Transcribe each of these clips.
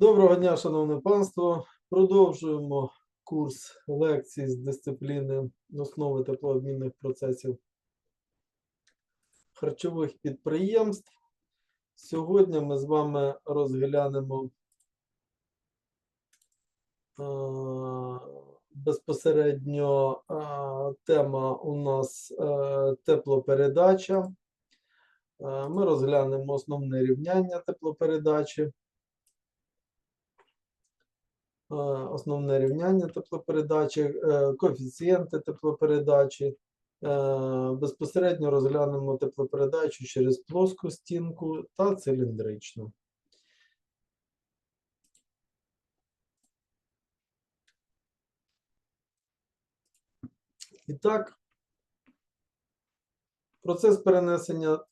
Доброго дня, шановне панство. Продовжуємо курс лекцій з дисципліни основи теплообмінних процесів харчових підприємств. Сьогодні ми з вами розглянемо е, безпосередньо е, тема у нас е, теплопередача. Ми розглянемо основне рівняння теплопередачі. Е, основне рівняння теплопередачі, е, коефіцієнти теплопередачі. Е, Безпосередньо розглянемо теплопередачу через плоску стінку та циліндричну. І так, процес перенесення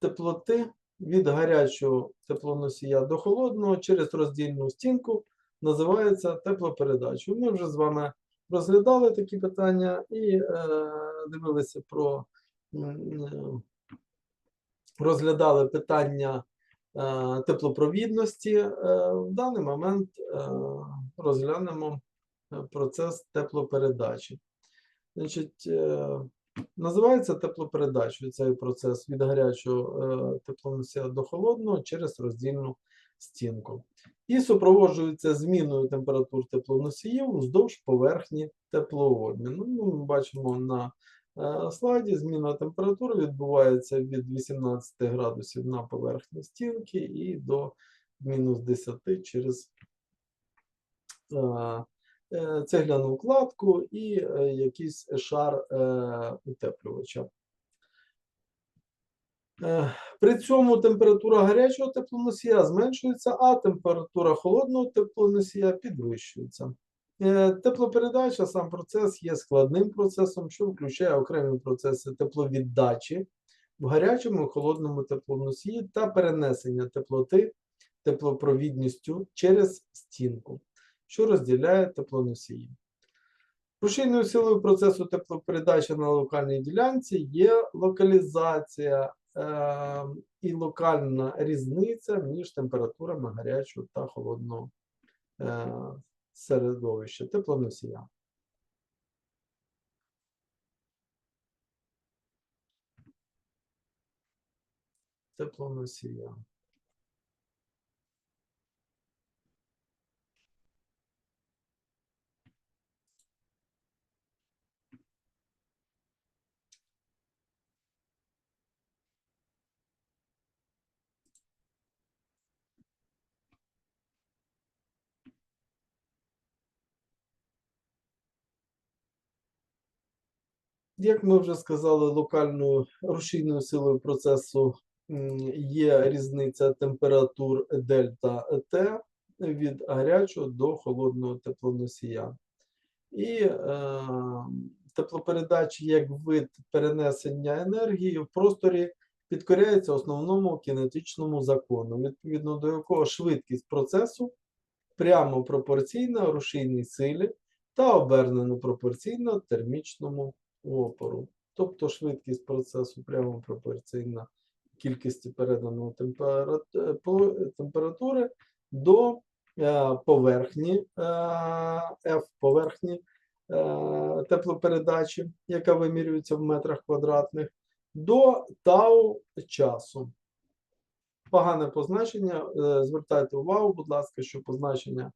теплоти від гарячого теплоносія до холодного через роздільну стінку називається теплопередачою. Ми вже з вами розглядали такі питання і е, дивилися про е, розглядали питання е, теплопровідності. Е, в даний момент е, розглянемо е, процес теплопередачі. Значить, е, називається теплопередачою цей процес від гарячого е, теплоносія до холодного через роздільну стінку і супроводжується зміною температур теплоносіїв вздовж поверхні теплообміну. Ну, ми бачимо на е, слайді, зміна температури відбувається від 18 градусів на поверхні стінки і до мінус 10 через е, е, цегляну вкладку і якийсь шар утеплювача. Е, При цьому температура гарячого теплоносія зменшується, а температура холодного теплоносія підвищується. Е, Теплопередача, сам процес є складним процесом, що включає окремі процеси тепловіддачі в гарячому і холодному теплоносії та перенесення теплоти теплопровідністю через стінку, що розділяє теплоносії. Рушійною силою процесу теплопередачі на локальній ділянці є локалізація і локальна різниця між температурами гарячого та холодного е, середовища теплоносія. Теплоносія. Як ми вже сказали, локальною рушійною силою процесу є різниця температур дельта Т від гарячого до холодного теплоносія. І е, теплопередача як вид перенесення енергії в просторі підкоряється основному кінетичному закону, відповідно до якого швидкість процесу прямо пропорційна рушійній силі та обернено пропорційно термічному опору. Тобто швидкість процесу прямо пропорційна кількості по- температури до е, поверхні е, F поверхні е, теплопередачі, яка вимірюється в метрах квадратних, до тау часу. Погане позначення. Звертайте увагу, будь ласка, що позначення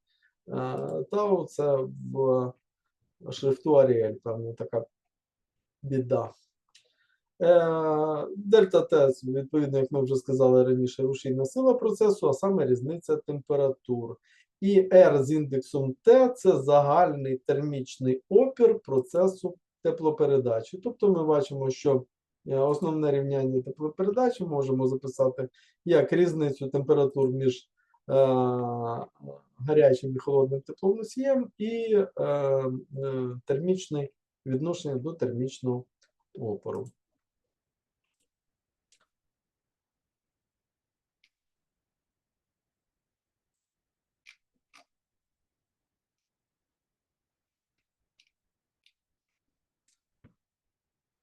тау це в шрифту Arial, певно, така біда. Е, Дельта Т, відповідно, як ми вже сказали раніше, рушійна сила процесу, а саме різниця температур. І R з індексом Т це загальний термічний опір процесу теплопередачі. Тобто ми бачимо, що е, основне рівняння теплопередачі можемо записати як різницю температур між е, гарячим і холодним теплоносієм і е, е, термічний відношення до термічного опору.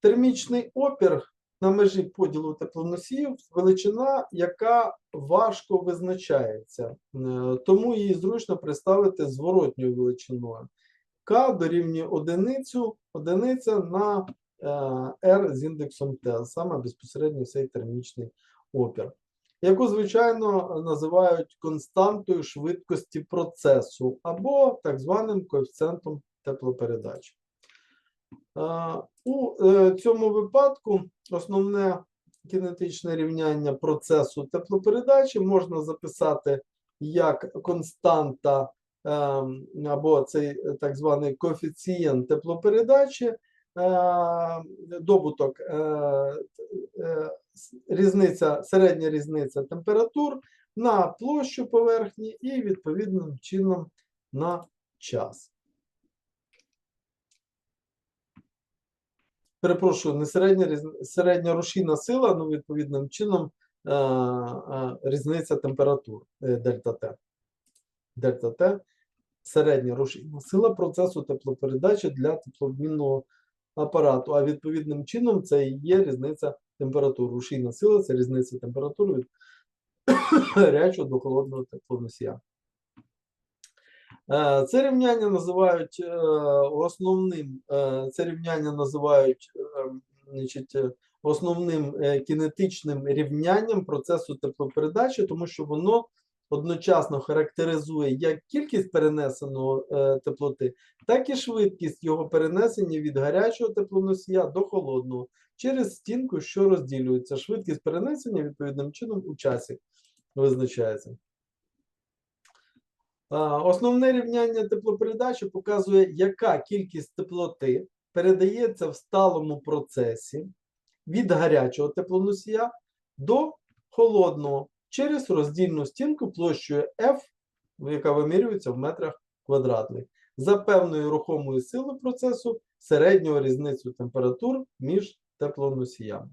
Термічний опір на межі поділу теплоносіїв величина, яка важко визначається, Е, тому її зручно представити зворотньою величиною. К дорівнює одиницю, одиниця на е, R з індексом T, саме безпосередньо цей термічний опір, яку, звичайно, називають константою швидкості процесу або так званим коефіцієнтом теплопередачі. Е, У е, цьому випадку основне кінетичне рівняння процесу теплопередачі можна записати як константа або цей е, так званий коефіцієнт теплопередачі, е, добуток, е, різниця, середня різниця температур на площу поверхні і відповідним чином на час. Перепрошую, не середня, середня рушійна сила, ну відповідним чином різниця температур дельта Т. Дельта Т середня рушійна сила процесу теплопередачі для теплообмінного апарату. А відповідним чином це і є різниця температур. Рушійна сила це різниця температур від гарячого до холодного теплоносія. Е, Це рівняння називають е, основним, е, це рівняння називають значить, основним кінетичним рівнянням процесу теплопередачі, тому що воно одночасно характеризує як кількість перенесеного е, теплоти, так і швидкість його перенесення від гарячого теплоносія до холодного через стінку, що розділюється. Швидкість перенесення відповідним чином у часі визначається. Основне рівняння теплопередачі показує, яка кількість теплоти передається в сталому процесі від гарячого теплоносія до холодного через роздільну стінку площею F, яка вимірюється в метрах квадратних, за певною рухомою силою процесу середнього різницю температур між теплоносіями.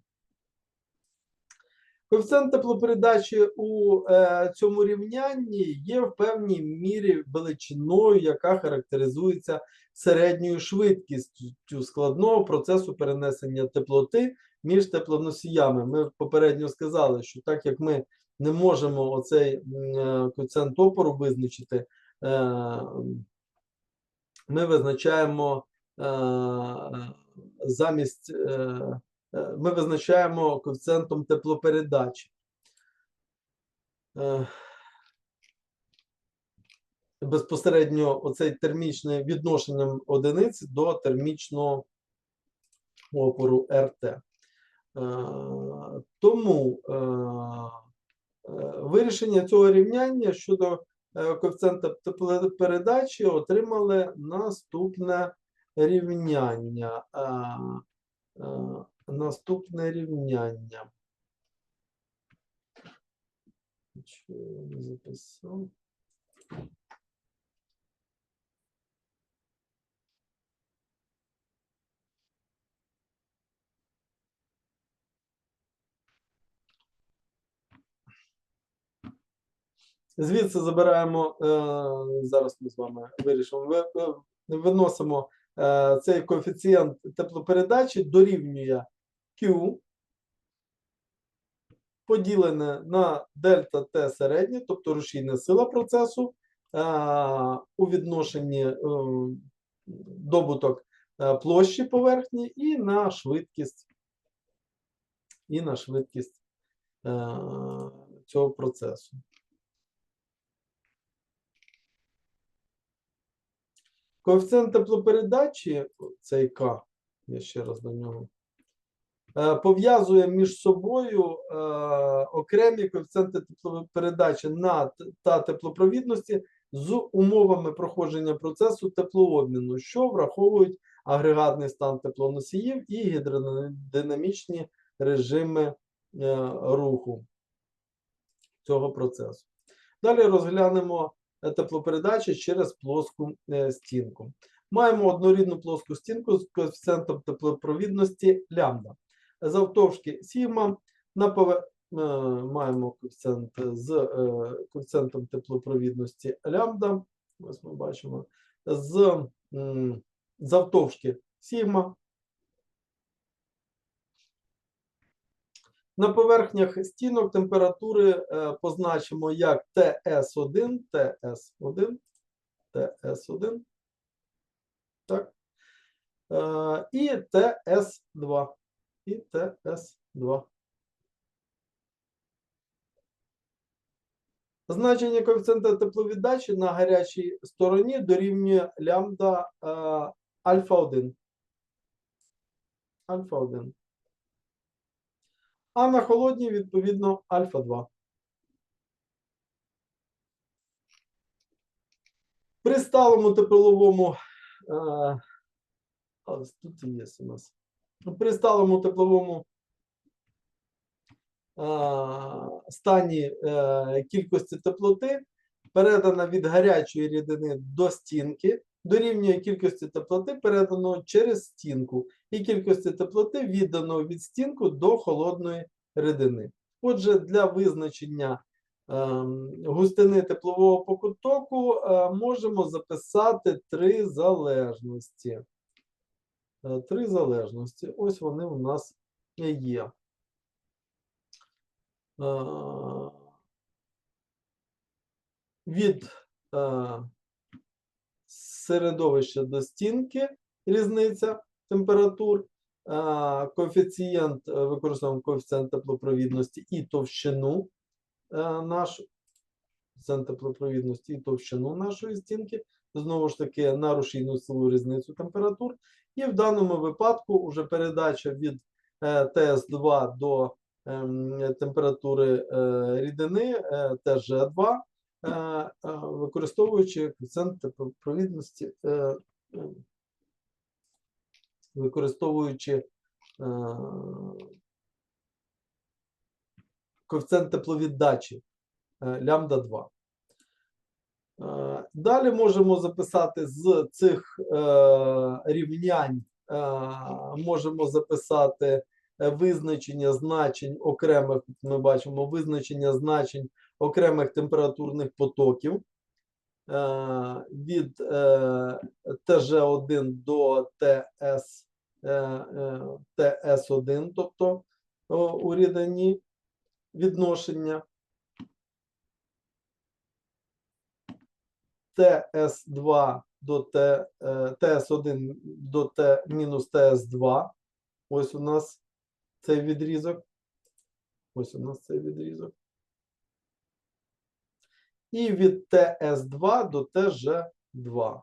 Коефіцієнт теплопередачі у е, цьому рівнянні є в певній мірі величиною, яка характеризується середньою швидкістю складного процесу перенесення теплоти між теплоносіями. Ми попередньо сказали, що так як ми не можемо оцей е, коефіцієнт опору визначити, е, ми визначаємо е, замість. Ми визначаємо коефіцієнтом теплопередачі. Безпосередньо оцей термічний відношенням одиниць до термічного опору РТ. Тому вирішення цього рівняння щодо е, коефіцієнта теплопередачі отримали наступне рівняння. Е, е, Наступне рівняння. Що я записав? Звідси забираємо, е, зараз ми з вами вирішимо, ви- ви- виносимо е, цей коефіцієнт теплопередачі дорівнює Q поділене на дельта Т середнє, тобто рушійна сила процесу е, у відношенні е, добуток е, площі поверхні і на швидкість, і на швидкість е, цього процесу. Коефіцієнт теплопередачі, цей К, я ще раз до нього, е, пов'язує між собою е, окремі коефіцієнти теплопередачі на та теплопровідності з умовами проходження процесу теплообміну, що враховують агрегатний стан теплоносіїв і гідродинамічні режими е, руху цього процесу. Далі розглянемо теплопередачі через плоску е, стінку. Маємо однорідну плоску стінку з коефіцієнтом теплопровідності лямбда. Завтовшки сігма на пове... е, маємо коефіцієнт з е, коефіцієнтом теплопровідності лямбда. Ось ми бачимо. З завтовшки сігма На поверхнях стінок температури е, позначимо як ТС1, ТС1, ТС1, так, е, і ТС2, і ТС2. Значення коефіцієнта тепловіддачі на гарячій стороні дорівнює лямбда е, альфа 1. Альфа 1. А на холодній, відповідно, альфа 2. При сталому тепловому е, а, тут є у нас. При сталому тепловому е, стані е, кількості теплоти передана від гарячої рідини до стінки, дорівнює кількості теплоти, переданого через стінку, і кількості теплоти відданого від стінку до холодної рідини. Отже, для визначення ем, густини теплового покутоку е, можемо записати три залежності. Е, Три залежності. Ось вони у нас є. Е, Від е, середовища до стінки різниця температур, коефіцієнт, е, використовуємо коефіцієнт теплопровідності і товщину е, нашу, коефіцієнт теплопровідності і товщину нашої стінки, знову ж таки, на рушійну силу різницю температур. І в даному випадку уже передача від е, ТС2 до ем, температури рідини е, ТЖ2, е, е, використовуючи коефіцієнт теплопровідності, е, е, використовуючи е, коефіцієнт тепловіддачі е, лямбда 2. Е, Далі можемо записати з цих е, рівнянь, е, можемо записати е, визначення значень окремих, ми бачимо визначення значень окремих температурних потоків е, від е, ТЖ1 до ТС, е, е, ТС1, тобто у рідині відношення. ТС2 до Т, е, ТС1 до Т мінус ТС2. Ось у нас цей відрізок. Ось у нас цей відрізок. І від ТС2 до ТЖ2.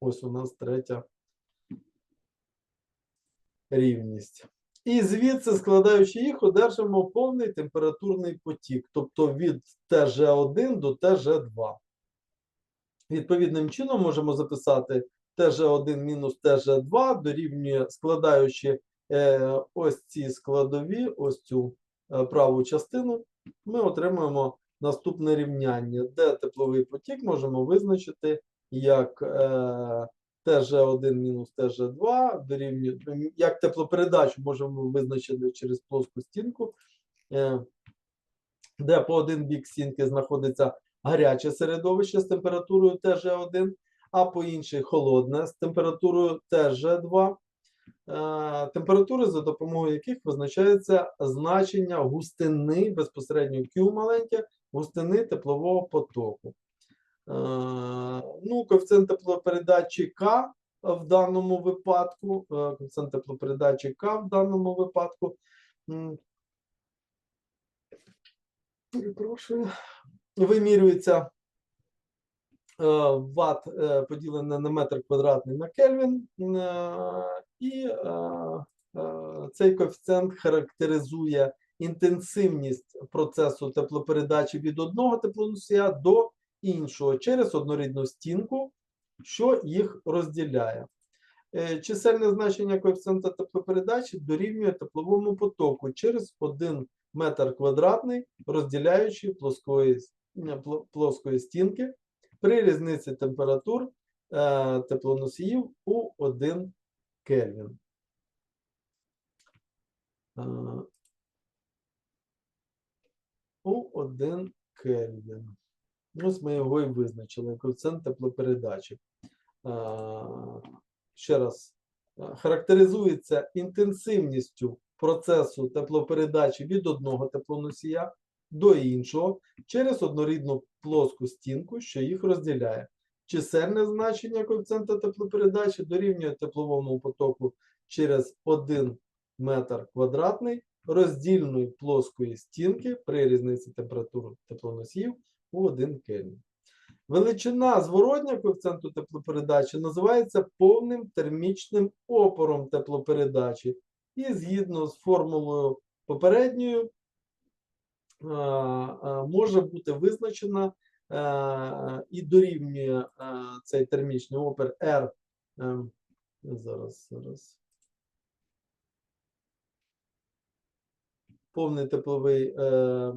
Ось у нас третя рівність. І звідси, складаючи їх, одержимо повний температурний потік, тобто від ТЖ1 до ТЖ2. Відповідним чином можемо записати ТЖ1 мінус ТЖ2 дорівнює, складаючи е, ось ці складові, ось цю е, праву частину, ми отримуємо наступне рівняння, де тепловий потік можемо визначити як е, ТЖ1 мінус ТЖ2 дорівнює, як теплопередачу можемо визначити через плоску стінку, е, де по один бік стінки знаходиться гаряче середовище з температурою ТЖ1, а по іншій холодне з температурою ТЖ2. Е, Температури, за допомогою яких визначається значення густини безпосередньо Q маленьке, густини теплового потоку. Е, Ну, коефіцієнт теплопередачі К в даному випадку, е, коефіцієнт теплопередачі К в даному випадку. Перепрошую вимірюється ватт поділене на метр квадратний на Кельвін, і е, е, цей коефіцієнт характеризує інтенсивність процесу теплопередачі від одного теплоносія до іншого через однорідну стінку, що їх розділяє. Е, Чисельне значення коефіцієнта теплопередачі дорівнює тепловому потоку через 1 метр квадратний, розділяючи плоскої плоскої стінки при різниці температур теплоносіїв у 1 Кельвін. Е, У 1 Кельвін. Ось ми його і визначили. Коефіцієнт теплопередачі. Е, Ще раз, е, характеризується інтенсивністю процесу теплопередачі від одного теплоносія до іншого через однорідну плоску стінку, що їх розділяє. Чисельне значення коефіцієнта теплопередачі дорівнює тепловому потоку через 1 метр квадратний роздільної плоскої стінки при різниці температур теплоносіїв у 1 кельвін. Величина зворотня коефіцієнту теплопередачі називається повним термічним опором теплопередачі. І згідно з формулою попередньою, може бути визначена і дорівнює цей термічний опір R. ем, Зараз, зараз. Повний тепловий е,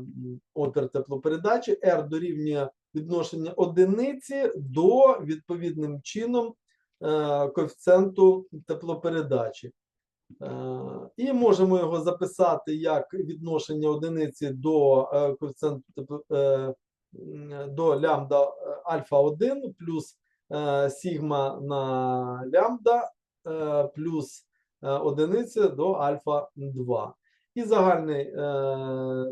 опір теплопередачі R дорівнює відношення одиниці до відповідним чином е, коефіцієнту теплопередачі. Е, І можемо його записати як відношення одиниці до е, коефіцієнту е, до лямбда е, альфа 1 плюс е, сігма на лямбда е, плюс одиниця до альфа 2. І загальний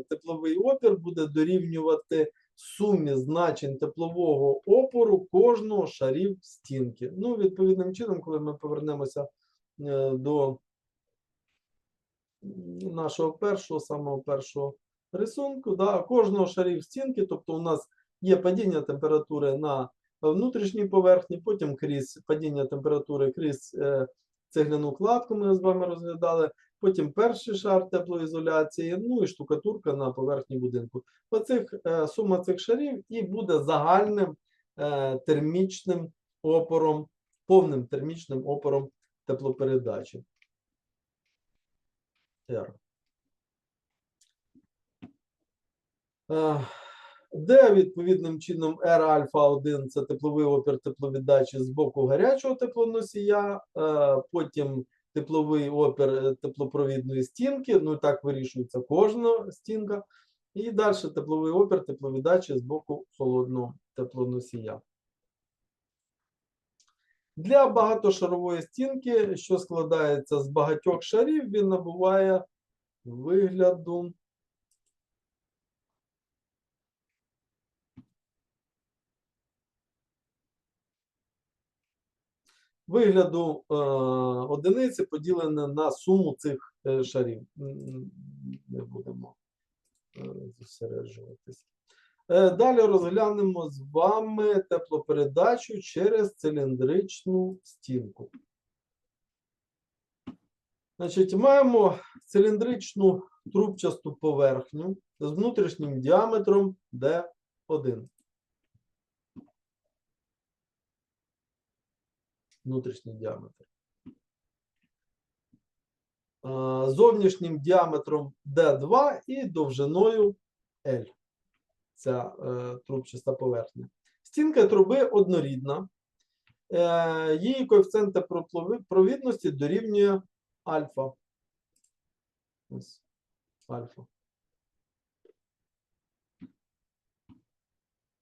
тепловий опір буде дорівнювати сумі значень теплового опору кожного шарів стінки. Ну, відповідним чином, коли ми повернемося до нашого першого, самого першого рисунку, да, кожного шарів стінки, тобто у нас є падіння температури на внутрішній поверхні, потім крізь падіння температури крізь е, цегляну кладку ми з вами розглядали, потім перший шар теплоізоляції, ну і штукатурка на поверхні будинку. Оцих, е, сума цих шарів і буде загальним е, термічним опором, повним термічним опором теплопередачі. R. Е, Де відповідним чином R альфа 1 це тепловий опір тепловіддачі з боку гарячого теплоносія, потім тепловий опір е, теплопровідної стінки, ну так вирішується кожна стінка, і далі тепловий опір тепловіддачі з боку холодного теплоносія. Для багатошарової стінки, що складається з багатьох шарів, він набуває вигляду. Вигляду е, одиниці поділене на суму цих е, шарів. Не будемо е, зосереджуватись. Е, Далі розглянемо з вами теплопередачу через циліндричну стінку. Значить, маємо циліндричну трубчасту поверхню з внутрішнім діаметром D1. Внутрішній діаметр. Зовнішнім діаметром D2 і довжиною L ця е, трубчаста поверхня. Стінка труби однорідна. Е, її коефіцієнт провідності дорівнює альфа. Ось, альфа.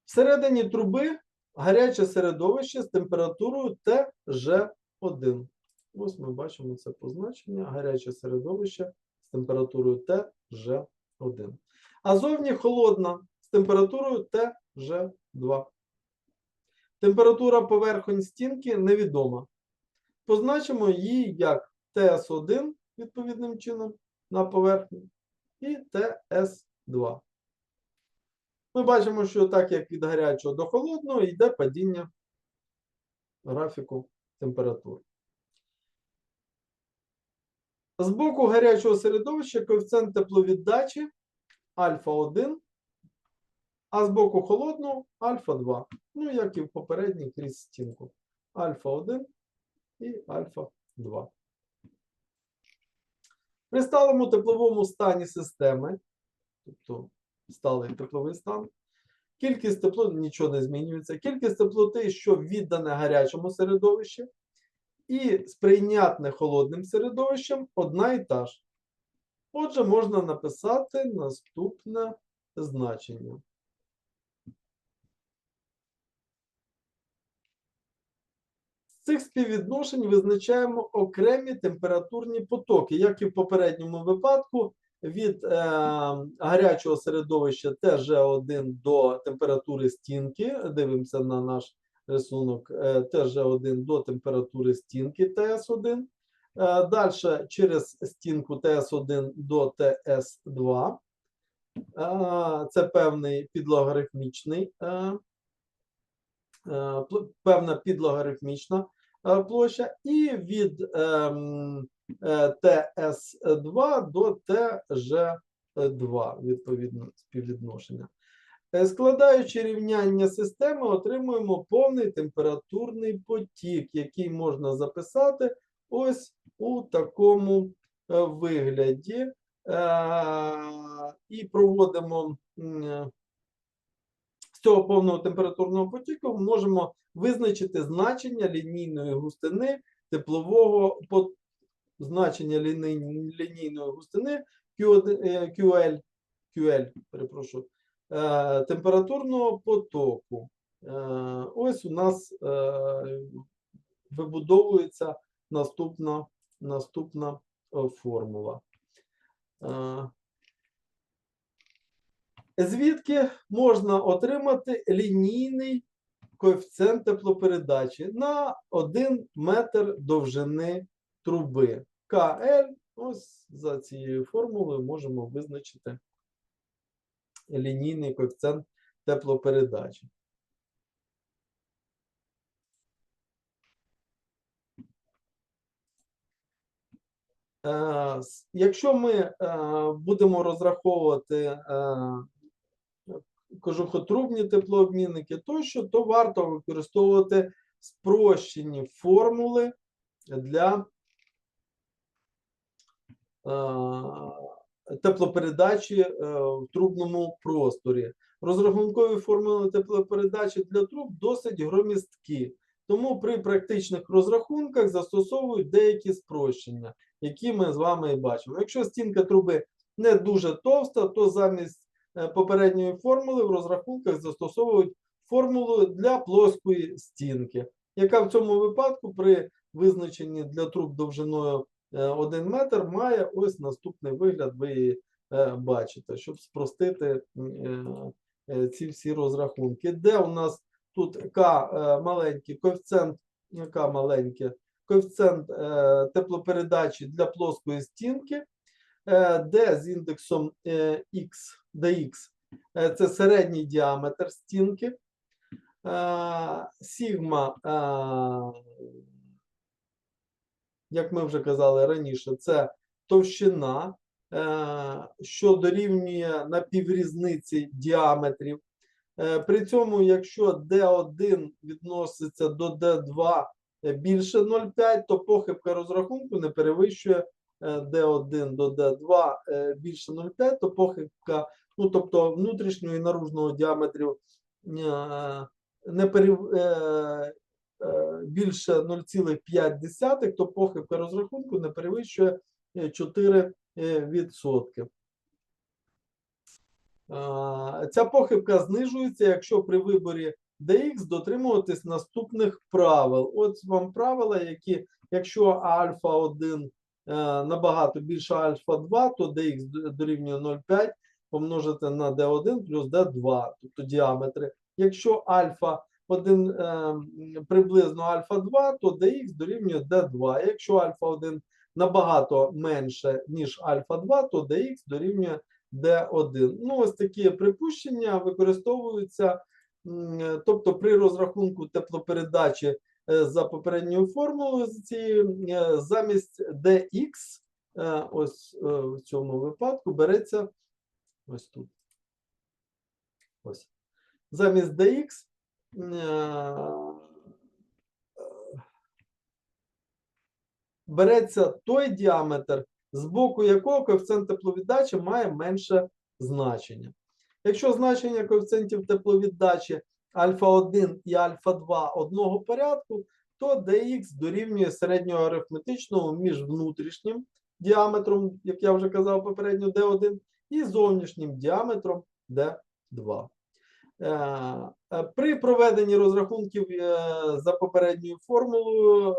Всередині труби гаряче середовище з температурою ТЖ1. Ось ми бачимо це позначення. Гаряче середовище з температурою ТЖ1. А зовні холодна з температурою ТЖ2. Температура поверхонь стінки невідома. Позначимо її як ТС1 відповідним чином на поверхні і ТС2. Ми бачимо, що так як від гарячого до холодного йде падіння графіку температур. З боку гарячого середовища коефіцієнт тепловіддачі альфа-1, а з боку холодного альфа-2. Ну, як і в попередній крізь стінку. Альфа-1 і альфа-2. При сталому тепловому стані системи, тобто сталий тепловий стан, кількість теплоти нічого не змінюється. Кількість теплоти, що віддане гарячому середовищі, і сприйнятне холодним середовищем одна і та ж. Отже, можна написати наступне значення. З цих співвідношень визначаємо окремі температурні потоки, як і в попередньому випадку, від е, гарячого середовища ТЖ1 до температури стінки. Дивимося на наш рисунок е, ТЖ1 до температури стінки ТС1. Е, Далі через стінку ТС1 до ТС2. Е, Це певний підлогарифмічний, е, е, певна підлогарифмічна е, площа, і від е, ТС2 до ТЖ2, відповідно, співвідношення. Е, Складаючи рівняння системи, отримуємо повний температурний потік, який можна записати ось у такому е, вигляді. Е, І проводимо з цього повного температурного потіку можемо визначити значення лінійної густини теплового по- значення ліній- лінійної густини Q1, е, QL, QL, перепрошую, е, температурного потоку. Е, Ось у нас вибудовується наступна, наступна формула. Звідки можна отримати лінійний коефіцієнт теплопередачі на 1 метр довжини труби. КЛ, ось за цією формулою можемо визначити лінійний коефіцієнт теплопередачі. Е, Якщо ми е, будемо розраховувати е, кожухотрубні теплообмінники тощо, то варто використовувати спрощені формули для теплопередачі е, в трубному просторі. Розрахункові формули теплопередачі для труб досить громісткі, тому при практичних розрахунках застосовують деякі спрощення, які ми з вами і бачимо. Якщо стінка труби не дуже товста, то замість е, попередньої формули в розрахунках застосовують формулу для плоскої стінки, яка в цьому випадку при визначенні для труб довжиною 1 метр має ось наступний вигляд. Ви її е, бачите, щоб спростити е, е, ці всі розрахунки. Де у нас тут К е, маленький коефіцієнт, К маленьке, коефіцієнт е, теплопередачі для плоскої стінки, е, де з індексом е, X, dx е, це середній діаметр стінки. Е, Сігма, е, як ми вже казали раніше, це товщина, е, що дорівнює напіврізниці діаметрів. Е, При цьому, якщо D1 відноситься до D2 більше 0,5, то похибка розрахунку не перевищує е, D1 до D2 е, більше 0,5, то похибка, ну тобто внутрішнього і наружного діаметрів не перев... е, е, більше 0,5, то похибка розрахунку не перевищує е, 4%. е. А, Ця похибка знижується, якщо при виборі DX дотримуватись наступних правил. От вам правила, які, якщо альфа 1 е, набагато більше альфа 2, то DX дорівнює 0,5 помножити на D1 плюс D2, тобто діаметри. Якщо альфа 1 е, приблизно альфа 2, то DX дорівнює D2. Якщо альфа 1 набагато менше, ніж альфа 2, то DX дорівнює D1. Ну, ось такі припущення використовуються, тобто при розрахунку теплопередачі е, за попередньою формулою з е, замість dx, ось в цьому випадку береться ось тут. Ось. Замість dx береться той діаметр, з боку якого коефіцієнт тепловіддачі має менше значення. Якщо значення коефіцієнтів тепловіддачі альфа-1 і альфа-2 одного порядку, то dx дорівнює середнього арифметичного між внутрішнім діаметром, як я вже казав попередньо, d1, і зовнішнім діаметром d2. Е, е, При проведенні розрахунків е, за попередньою формулою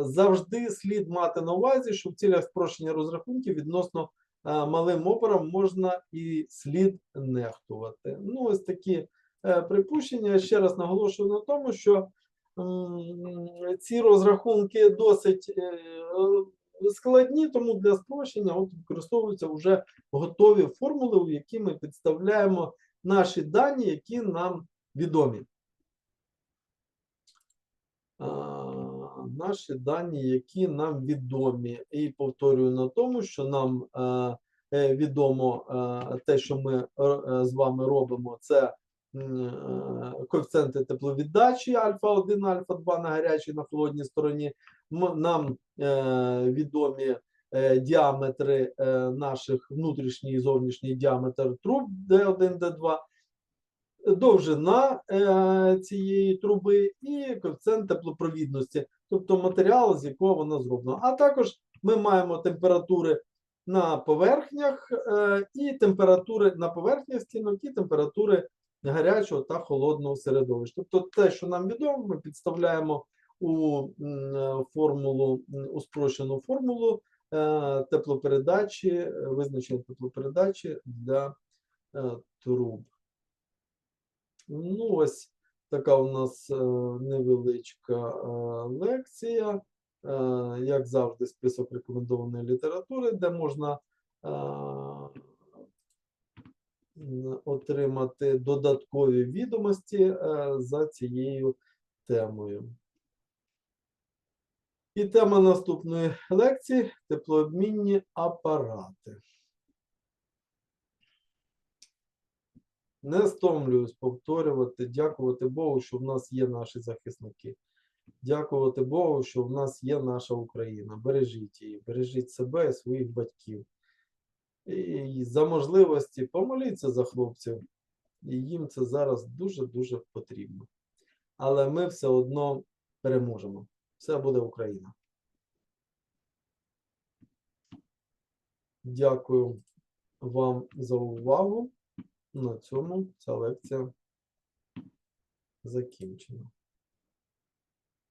завжди слід мати на увазі, що в цілях спрощення розрахунків відносно малим опорам можна і слід нехтувати. Ну, ось такі припущення. Ще раз наголошую на тому, що ці розрахунки досить складні, тому для спрощення от використовуються вже готові формули, у які ми підставляємо наші дані, які нам відомі. Наші дані, які нам відомі. І повторюю на тому, що нам е, е, відомо е, те, що ми з вами робимо, це коефіцієнти тепловіддачі альфа-1, альфа-2 на гарячій, на холодній стороні. Нам відомі діаметри е, наших внутрішній і зовнішній діаметр труб D1, D2, довжина е, цієї труби і коефіцієнт теплопровідності, тобто матеріал, з якого вона зроблена. А також ми маємо температури на поверхнях е, і температури на поверхнях стінок, і температури гарячого та холодного середовища. Тобто те, що нам відомо, ми підставляємо у е, формулу, у спрощену формулу е, теплопередачі, е, визначення теплопередачі для е, труб. Ну, ось така у нас е, невеличка е, лекція. Е, як завжди, список рекомендованої літератури, де можна е, отримати додаткові відомості е, за цією темою. І тема наступної лекції теплообмінні апарати. Не стомлююсь повторювати, дякувати Богу, що в нас є наші захисники. Дякувати Богу, що в нас є наша Україна. Бережіть її, бережіть себе і своїх батьків. І за можливості помоліться за хлопців. І їм це зараз дуже-дуже потрібно. Але ми все одно переможемо. Все буде Україна. Дякую вам за увагу. На цьому ця лекція закінчена.